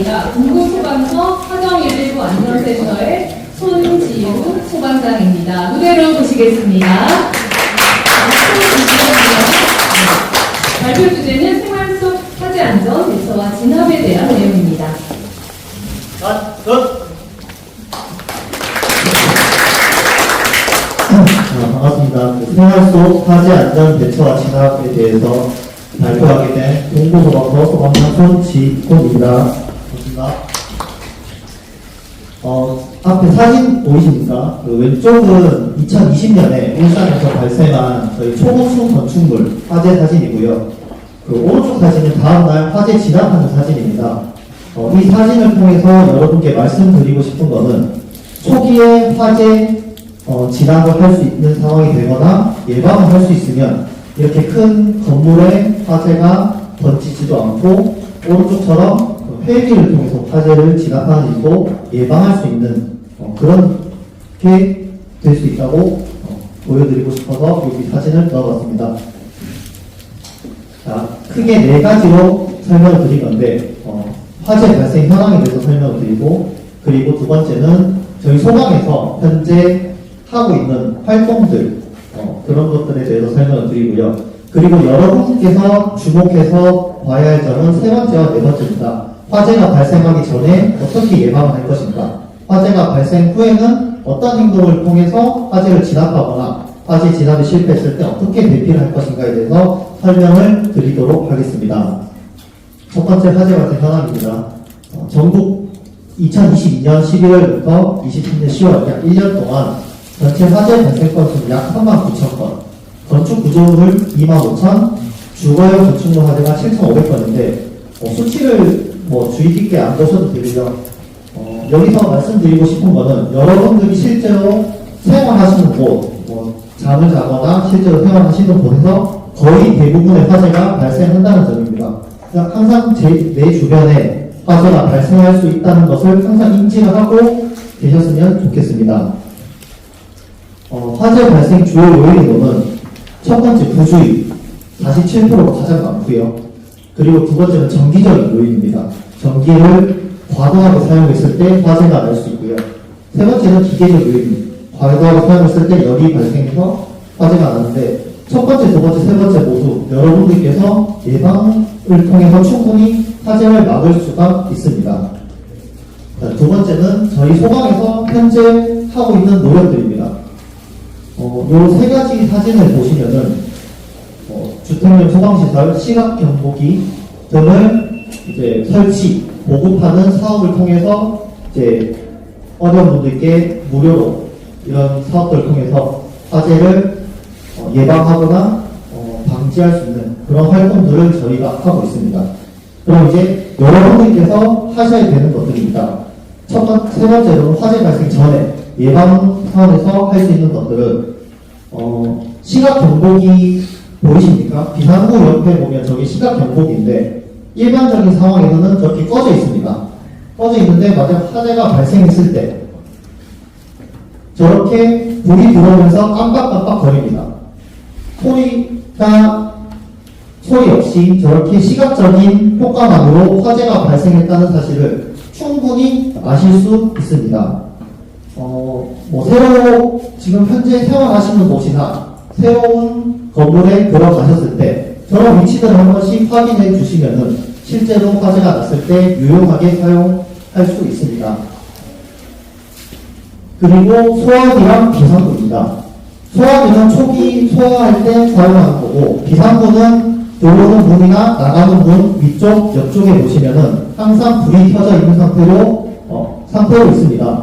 소방입니다. 동부소방서 화정119 안전센터의 손지우 소방장입니다. 무대로 모시겠습니다. 네. 발표 주제는 생활 속 화재 안전 대처와 진압에 대한 내용입니다. 아, 반갑습니다. 그 생활 속 화재 안전 대처와 진압에 대해서 발표하게 된 동부소방서 소방관 손지곤입니다. 반갑습니다. 어, 앞에 사진 보이십니까? 그 왼쪽은 2020년에 울산에서 발생한 저희 초고층 건축물 화재 사진이고요. 그 오른쪽 사진은 다음날 화재 진압하는 사진입니다. 어, 이 사진을 통해서 여러분께 말씀드리고 싶은 거는 초기에 화재 어, 진압을 할 수 있는 상황이 되거나 예방을 할 수 있으면 이렇게 큰 건물에 화재가 번지지도 않고 오른쪽처럼 그 헬기를 통해서 화재를 진압하는 일도 예방할 수 있는 어, 그렇게 될 수 있다고 어, 보여드리고 싶어서 여기 사진을 넣어봤습니다. 자, 크게 네 가지로 설명을 드린 건데, 어, 화재 발생 현황에 대해서 설명을 드리고, 그리고 두 번째는 저희 소방에서 현재 하고 있는 활동들, 어, 그런 것들에 대해서 설명을 드리고요. 그리고 여러분께서 주목해서 봐야 할 점은 세 번째와 네 번째입니다. 화재가 발생하기 전에 어떻게 예방을 할 것인가? 화재가 발생 후에는 어떤 행동을 통해서 화재를 진압하거나 화재 진압이 실패했을 때 어떻게 대피를 할 것인가에 대해서 설명을 드리도록 하겠습니다. 첫 번째 화재 발생 현황입니다. 어, 전국 2022년 11월부터 23년 10월 약 1년 동안 전체 화재 발생 건수는 약 3만 9천 건, 건축 구조물 2만 5천, 주거용 건축물 화재가 7,500건인데 어, 수치를 뭐 주의 깊게 안 보셔도 되고요. 어, 여기서 말씀드리고 싶은 거는 여러분들이 실제로 생활하시는 곳, 뭐 잠을 자거나 실제로 생활하시는 곳에서 거의 대부분의 화재가 발생한다는 점입니다. 그러니까 항상 제, 내 주변에 화재가 발생할 수 있다는 것을 항상 인지를 하고 계셨으면 좋겠습니다. 어, 화재 발생 주요 요인으로는 첫 번째 부주의 47%가 가장 많고요. 그리고 두 번째는 정기적인 요인입니다. 전기를 과도하게 사용했을 때 화재가 날 수 있고요. 세 번째는 기계적 요인. 과도하게 사용했을 때 열이 발생해서 화재가 나는데 첫 번째, 두 번째, 세 번째 모두 여러분들께서 예방을 통해서 충분히 화재를 막을 수가 있습니다. 자, 두 번째는 저희 소방에서 현재 하고 있는 노력들입니다. 어, 요세 가지 사진을 보시면은 어, 주택용 소방시설 시각 경보기 등을 이제 설치 보급하는 사업을 통해서 이제 어려운 분들께 무료로 이런 사업들을 통해서 화재를 어, 예방하거나 어, 방지할 수 있는 그런 활동들을 저희가 하고 있습니다. 그럼 이제 여러분들께서 하셔야 되는 것들입니다. 첫 번째, 세 번째로는 화재 발생 전에 예방 차원에서 할 수 있는 것들은 어, 시각 경보기 보이십니까? 비상구 옆에 보면 저기 시각 경보기인데 일반적인 상황에서는 저렇게 꺼져 있습니다. 꺼져 있는데 만약 화재가 발생했을 때 저렇게 불이 들어오면서 깜빡깜빡 거립니다. 소리가 소리 없이 저렇게 시각적인 효과만으로 화재가 발생했다는 사실을 충분히 아실 수 있습니다. 어, 뭐 새로 지금 현재 생활하시는 곳이나 새로운 건물에 들어가셨을 때 저런 위치들을 한 번씩 확인해 주시면은 실제로 화재가 났을 때 유용하게 사용할 수 있습니다. 그리고 소화기랑 비상구입니다. 소화기는 초기 소화할 때 사용하는 거고 비상구는 들어오는 문이나 나가는 문 위쪽 옆쪽에 보시면은 항상 불이 켜져 있는 상태로 어, 상태로 있습니다.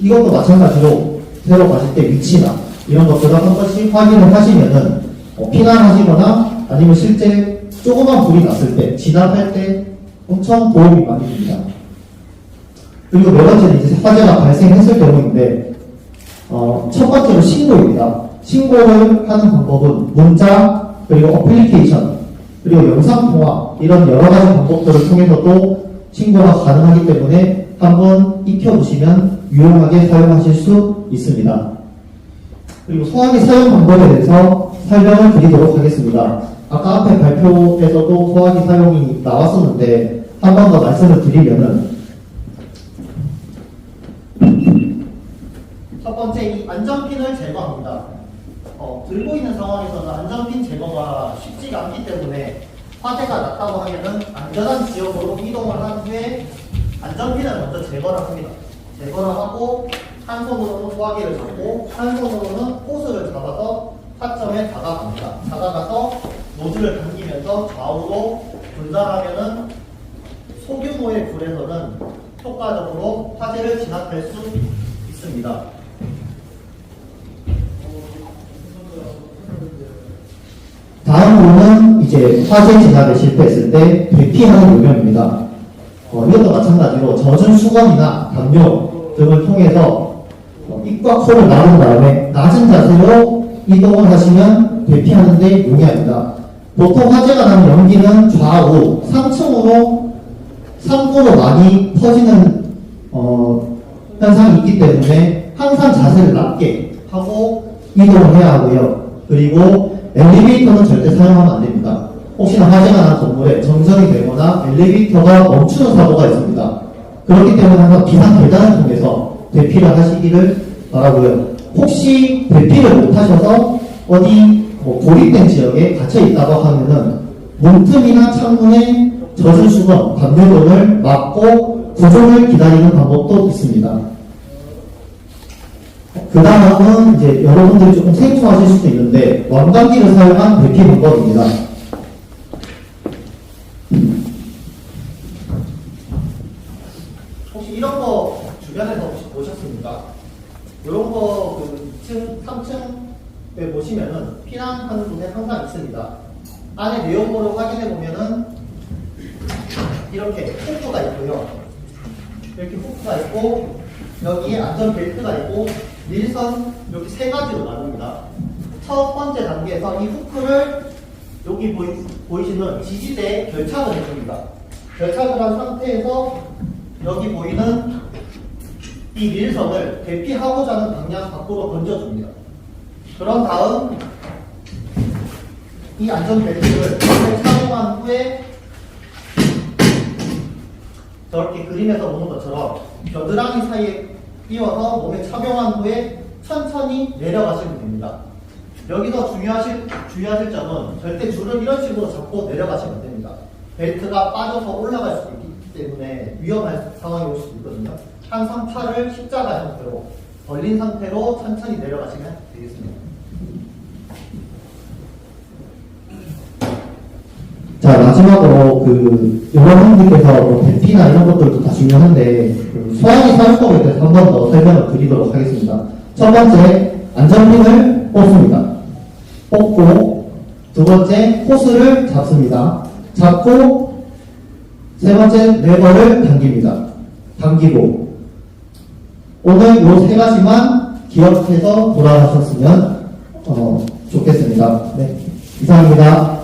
이것도 마찬가지로 새로 가실 때 위치나 이런 것들을 한 번씩 확인을 하시면은 어, 피난하시거나 아니면 실제 조그만 불이 났을 때 진압할 때 엄청 도움이 많이 됩니다. 그리고 네 번째는 이제 화재가 발생했을 경우인데 어, 첫 번째로 신고입니다. 신고를 하는 방법은 문자 그리고 어플리케이션 그리고 영상 통화 이런 여러 가지 방법들을 통해서도 신고가 가능하기 때문에 한번 익혀보시면 유용하게 사용하실 수 있습니다. 그리고 소화기 사용 방법에 대해서 설명을 드리도록 하겠습니다. 아까 앞에 발표에서도 소화기 사용이 나왔었는데 한 번 더 말씀을 드리면은 첫 번째 이 안전핀을 제거합니다. 어, 들고 있는 상황에서는 안전핀 제거가 쉽지가 않기 때문에 화재가 났다고 하면은 안전한 지역으로 이동을 한 후에 안전핀을 먼저 제거를 합니다. 제거를 하고 한 손으로는 소화기를 잡고 한 손으로는 호스를 잡아서 타점에 다가갑니다. 다가가서 노즐을 당기면서 좌우로 분산하면은 소규모의 불에서는 효과적으로 화재를 진압할 수 있습니다. 다음으로는 이제 화재 진압에 실패했을 때 대피하는 요령입니다. 어, 이것도 마찬가지로 젖은 수건이나 담요 등을 통해서 어, 입과 코를 막은 다음에 낮은 자세로 이동을 하시면 대피하는 데 용이합니다. 보통 화재가 나는 연기는 좌우, 상층으로 상부로 많이 퍼지는 어, 현상이 있기 때문에 항상 자세를 낮게 하고 이동을 해야 하고요. 그리고 엘리베이터는 절대 사용하면 안 됩니다. 혹시나 화재가 난 건물에 정전이 되거나 엘리베이터가 멈추는 사고가 있습니다. 그렇기 때문에 항상 비상 계단을 통해서 대피를 하시기를 바라고요. 혹시 대피를 못하셔서 어디 뭐 고립된 지역에 갇혀 있다고 하면은 문틈이나 창문에 젖은 수건, 담요 등을 막고 구조를 기다리는 방법도 있습니다. 그 다음은 이제 여러분들이 조금 생소하실 수도 있는데 왕관기를 사용한 대피 방법입니다. 혹시 이런 거 주변에서 보셨습니까? 이런 거그 2층, 3층에 보시면은 피난하는 곳에 항상 있습니다. 안에 내용물을 확인해 보면은 이렇게 후크가 있고요. 이렇게 후크가 있고 여기에 안전 벨트가 있고 밀선 이렇게 세 가지로 나눕니다. 첫 번째 단계에서 이 후크를 여기 보이, 보이시는 지지대에 결착을 해줍니다. 결착을 한 상태에서 여기 보이는 이 밀선을 대피하고자 하는 방향 밖으로 던져줍니다. 그런 다음 이 안전 벨트를 몸에 착용한 후에 저렇게 그림에서 보는 것처럼 겨드랑이 사이에 끼워서 몸에 착용한 후에 천천히 내려가시면 됩니다. 여기서 중요하실, 주의하실 점은 절대 줄을 이런 식으로 잡고 내려가시면 안 됩니다. 벨트가 빠져서 올라갈 수 있기 때문에 위험한 상황이 올 수도 있거든요. 항상 팔을 십자가 형태로 벌린 상태로 천천히 내려가시면 되겠습니다. 자 마지막으로 그 여러 분들께서 뭐 대피나 이런 것들도 다 중요한데 그 소화기 사용법에 대해서 한 번 더 설명을 드리도록 하겠습니다. 첫 번째 안전핀을 뽑습니다. 뽑고 두 번째 호스를 잡습니다. 잡고 세 번째 레버를 당깁니다. 당기고 오늘 요 세 가지만 기억해서 돌아가셨으면 어, 좋겠습니다. 네, 이상입니다.